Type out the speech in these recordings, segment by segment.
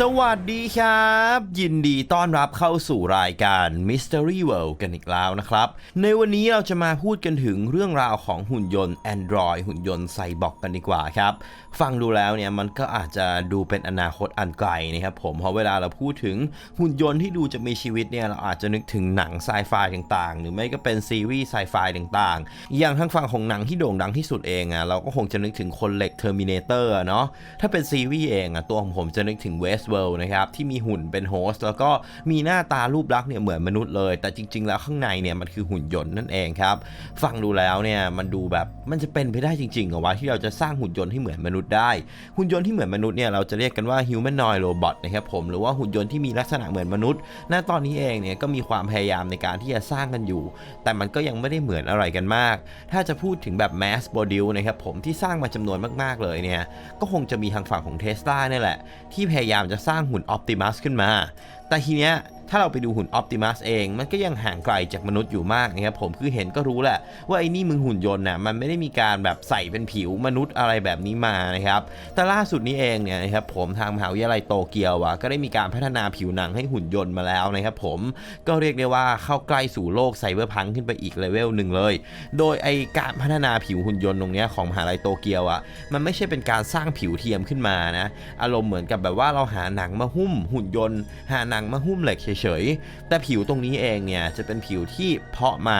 สวัสดีครับ ยินดีต้อนรับเข้าสู่รายการ Mystery World กันอีกแล้วนะครับ ในวันนี้เราจะมาพูดกันถึงเรื่องราวของหุ่นยนต์ Android หุ่นยนต์ไซบอร์กกันดีกว่าครับ ฟังดูแล้วเนี่ยมันก็อาจจะดูเป็นอนาคตอันไกลนะครับผมเพราะเวลาเราพูดถึงหุ่นยนต์ที่ดูจะมีชีวิตเนี่ยเราอาจจะนึกถึงหนังไซไฟต่างๆ หรือไม่ก็เป็นซีรีส์ไซไฟต่างๆ อย่างทั้งฝั่งของหนังที่โด่งดังที่สุดเองอะเราก็คงจะนึกถึงคนเหล็ก Terminator อะเนาะถ้าเป็นซีรีส์เองอะตัวของผมจะนึกถึง Westworld นะครับที่มีหุ่นเป็นโฮสต์แล้วก็มีหน้าตารูปลักษณ์เนี่ยเหมือนมนุษย์เลย แต่จริง ๆ แล้วข้างในเนี่ยมันคือหุ่นยนต์นั่นเองครับ ฟังดูแล้วเนี่ยมันดูแบบมันจะเป็นไปได้จริงๆเหรอวะที่เราจะสร้างหุ่นยนต์ที่เหมือนมนุษย์ได้ หุ่นยนต์ที่เหมือนมนุษย์เนี่ยเราจะเรียกกันว่า humanoid robot นะครับผมหรือว่าหุ่นยนต์ที่มีลักษณะเหมือนมนุษย์ณตอนนี้เองเนี่ยก็มีความพยายามในการที่จะสร้างกันอยู่ แต่มันก็ยังไม่ได้เหมือนอะไรกันมาก ถ้าจะพูดถึงแบบ mass produce นะครับผมที่สร้างมาจำนวนมากๆเลยเนี่ยก็คงจะมีทางฝั่งของ Tesla เนี่ยแหละที่พยายามจะสร้างหุ่นออปติมัสขึ้นมา แต่ทีเนี้ย ถ้าเราไปดูหุ่น Optimus เอง มันก็ยังห่างไกลจากมนุษย์อยู่มากนะครับผมคือเห็นก็รู้แหละว่าไอ้นี่มึงหุ่นยนต์น่ะมันไม่ได้มีการแบบใส่เป็นผิวมนุษย์อะไรแบบนี้มานะครับแต่ล่าสุดนี้เองเนี่ยนะครับผมทางมหาวิทยาลัยโตเกียวอะก็ได้มีการพัฒนาผิวหนังให้หุ่นยนต์มาแล้วนะครับผมก็เรียกได้ว่าเข้าใกล้สู่โลกไซเบอร์พังขึ้นไปอีกเลเวลหนึ่งเลย โดยไอการพัฒนาผิวหุ่นยนต์ตรงเนี้ยของมหาลัยโตเกียวอะมันไม่ใช่เป็นการสร้างผิวเทียมขึ้นมานะอารมณ์เหมือนกับแบบว่าเราหาหนังมาหุ้มหุ่นยนต์ หาหนังมาหุ้มเหล็กเฉยๆ แต่ผิวตรงนี้เองเนี่ยจะเป็นผิวที่เพาะมา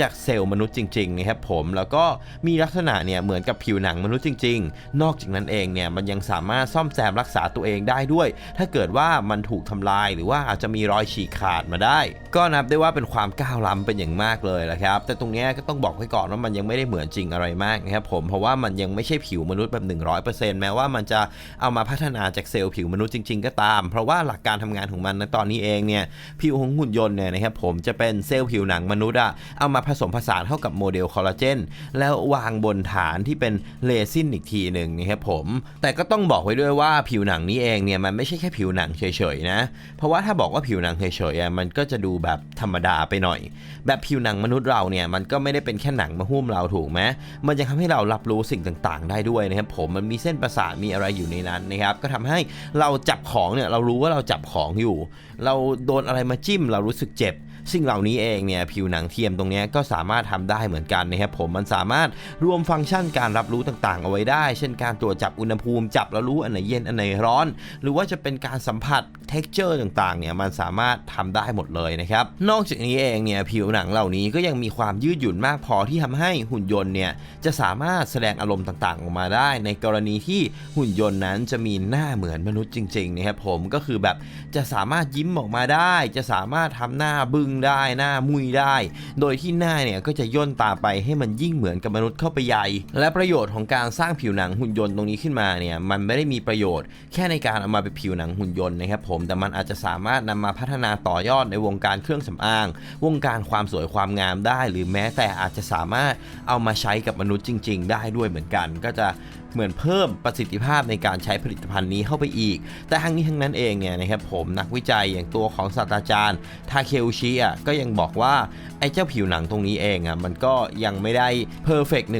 จากเซลล์มนุษย์จริงๆนะครับผมแล้วก็มีลักษณะเนี่ยเหมือนกับผิวหนังมนุษย์จริง ๆ นอกจากนั้นเองเนี่ยมันยังสามารถซ่อมแซมรักษาตัวเองได้ด้วย ถ้าเกิดว่ามันถูกทำลายหรือว่าอาจจะมีรอยฉีกขาดมาได้ ก็นับได้ว่าเป็นความก้าวล้ำเป็นอย่างมากเลยแะครับแต่ตรงนี้ก็ต้องบอกไว้ก่อนว่ามันยังไม่ได้เหมือนจริงอะไรมากนะครับผมเพราะว่ามันยังไม่ใช่ผิวมนุษย์แบบ100%แม้ว่ามันจะเอามาพัฒนาจากเซลล์ผิวมนุษย์จริง ๆ ก็ตาม เพราะว่าหลักการทำงานของมันในตอนนี้เองเนี่ยผิวของหุ่นยนต์เนี่ยนะครับผมจะเป็นเซลล์ผิวหนังมนุษย์อะเอามาผสมผสานเข้ากับโมเดลคอลลาเจนแล้ววางบนฐานที่เป็นเรซินอีกทีหนึ่งนะครับผมแต่ก็ต้องบอกไว้ด้วยว่าผิวหนังนี้เองเนี่ยมันไม่ใช่แค่ผิวหนังเฉยๆนะเพราะว่าถ้าบอกว่าผิวหนังเฉยๆอะมันก็จะดูแบบธรรมดาไปหน่อย แบบผิวหนังมนุษย์เราเนี่ยมันก็ไม่ได้เป็นแค่หนังมาหุ้มเราถูกไหมมันยังทำให้เรารับรู้สิ่งต่างๆ ได้ด้วยนะครับผมมันมีเส้นประสาทมีอะไรอยู่ในนั้นนะครับก็ทำให้เราจับของเนี่ยเรารู้ว่าเราจับของอยู่ เราโดนอะไรมาจิ้มเรารู้สึกเจ็บ สิ่งเหล่านี้เองเนี่ยผิวหนังเทียมตรงนี้ก็สามารถทำได้เหมือนกันนะครับผมมันสามารถรวมฟังก์ชันการรับรู้ต่างๆ เอาไว้ได้ เช่นการตรวจจับอุณหภูมิจับแล้วรู้อันไหนเย็นอันไหนร้อน หรือว่าจะเป็นการสัมผัส texture ต่างๆเนี่ยมันสามารถทำได้หมดเลยนะครับ นอกจากนี้เองเนี่ยผิวหนังเหล่านี้ก็ยังมีความยืดหยุ่นมากพอที่ทำให้หุ่นยนต์เนี่ยจะสามารถแสดงอารมณ์ต่างๆ ออกมาได้ ในกรณีที่หุ่นยนต์นั้นจะมีหน้าเหมือนมนุษย์จริงๆนะครับผมก็คือแบบจะสามารถยิ้มออกมาได้ จะสามารถทำหน้าบึ้งได้หน้ามุยได้ โดยที่หน้าเนี่ยก็จะย่นตาไปให้มันยิ่งเหมือนกับมนุษย์เข้าไปใหญ่ และประโยชน์ของการสร้างผิวหนังหุ่นยนต์ตรงนี้ขึ้นมาเนี่ยมันไม่ได้มีประโยชน์แค่ในการเอามาเป็นผิวหนังหุ่นยนต์นะครับผมแต่มันอาจจะสามารถนำมาพัฒนาต่อยอดในวงการเครื่องสำอาง วงการความสวยความงามได้ หรือแม้แต่อาจจะสามารถเอามาใช้กับมนุษย์จริง ๆ ได้ด้วยเหมือนกัน ก็จะ เหมือนเพิ่มประสิทธิภาพในการใช้ผลิตภัณฑ์นี้เข้าไปอีก แต่ทั้งนี้ทั้งนั้นเองเนี่ยนะครับผมนักวิจัยอย่างตัวของศาสตราจารย์ทาเคอุชิอะก็ยังบอกว่าไอ้เจ้าผิวหนังตรงนี้เองอะมันก็ยังไม่ได้เพอร์เฟกต์100%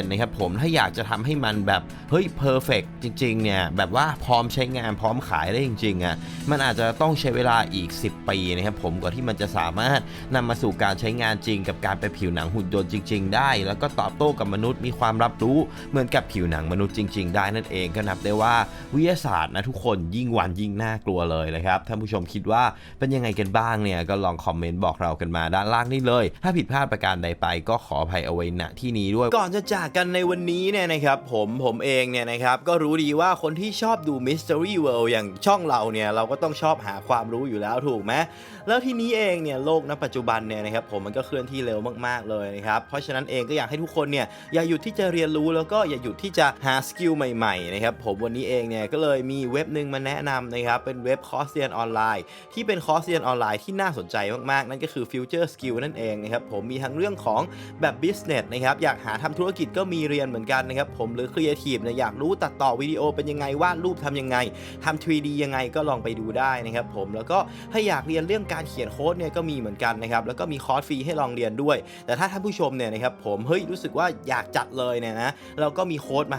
นต์นะครับผมถ้าอยากจะทำให้มันแบบเฮ้ยเพอร์เฟกต์จริงๆเนี่ยแบบว่าพร้อมใช้งานพร้อมขายได้จริงๆอะมันอาจจะต้องใช้เวลาอีก 10 ปีนะครับผมกว่าที่มันจะสามารถนำมาสู่การใช้งานจริง กับการเป็นผิวหนังหุ่นยนต์จริง ๆ ได้ แล้วก็ตอบโต้กับมนุษย์มีความรับรู้เหมือนกับผิวหนังมนุษย์จริง ๆ ได้นั่นเองก็นับได้ว่าวิทยาศาสตร์นะทุกคนยิ่งวันยิ่งน่ากลัวเลยนะครับท่านผู้ชมคิดว่าเป็นยังไงกันบ้างเนี่ยก็ลองคอมเมนต์บอกเรากันมาด้านล่างนี่เลย ถ้าผิดพลาดประการใดไปก็ขออภัยเอาไว้ณที่นี้ด้วย ก่อนจะจากกันในวันนี้เนี่ยนะครับผมผมเองเนี่ยนะครับก็รู้ดีว่าคนที่ชอบดู Mystery World อย่างช่องเราเนี่ยเราก็ต้องชอบหาความรู้อยู่แล้วถูกไหมแล้วทีนี้เองเนี่ยโลกณปัจจุบันเนี่ยนะครับผมมันก็เคลื่อนที่เร็วมากๆเลยนะครับเพราะฉะนั้นเองก็อยากให้ทุกคนเนี่ยอย่าหยุดที่จะเรียนรู้แล้วก็อย่าหยุดที่จะหาสกิลใหม่ๆนะครับผมวันนี้เองเนี่ยก็เลยมีเว็บหนึ่งมาแนะนำนะครับเป็นเว็บคอร์สเรียนออนไลน์ ที่เป็นคอร์สเรียนออนไลน์ที่น่าสนใจมากๆ นั่นก็คือ Future Skill นั่นเองนะครับผมมีทั้งเรื่องของแบบ Business นะครับอยากหาทำธุรกิจก็มีเรียนเหมือนกันนะครับผมหรือ Creative เนี่ยอยากรู้ตัดต่อวิดีโอเป็นยังไงวาดรูปทำยังไงทำ 3D ยังไงก็ลองไปดูได้นะครับผมแล้วก็ถ้าอยากเรียนเรื่องการเขียนโค้ดเนี่ยก็มีเหมือนกันนะครับแล้วก็มีคอร์สฟรีให้ลองเรียนด้วย แต่ถ้าท่านผู้ชมเนี่ยนะครับผมเฮ้ยรู้สึกว่าอยากจัดเลยเนี่ยนะเราก็มีโค้ดมา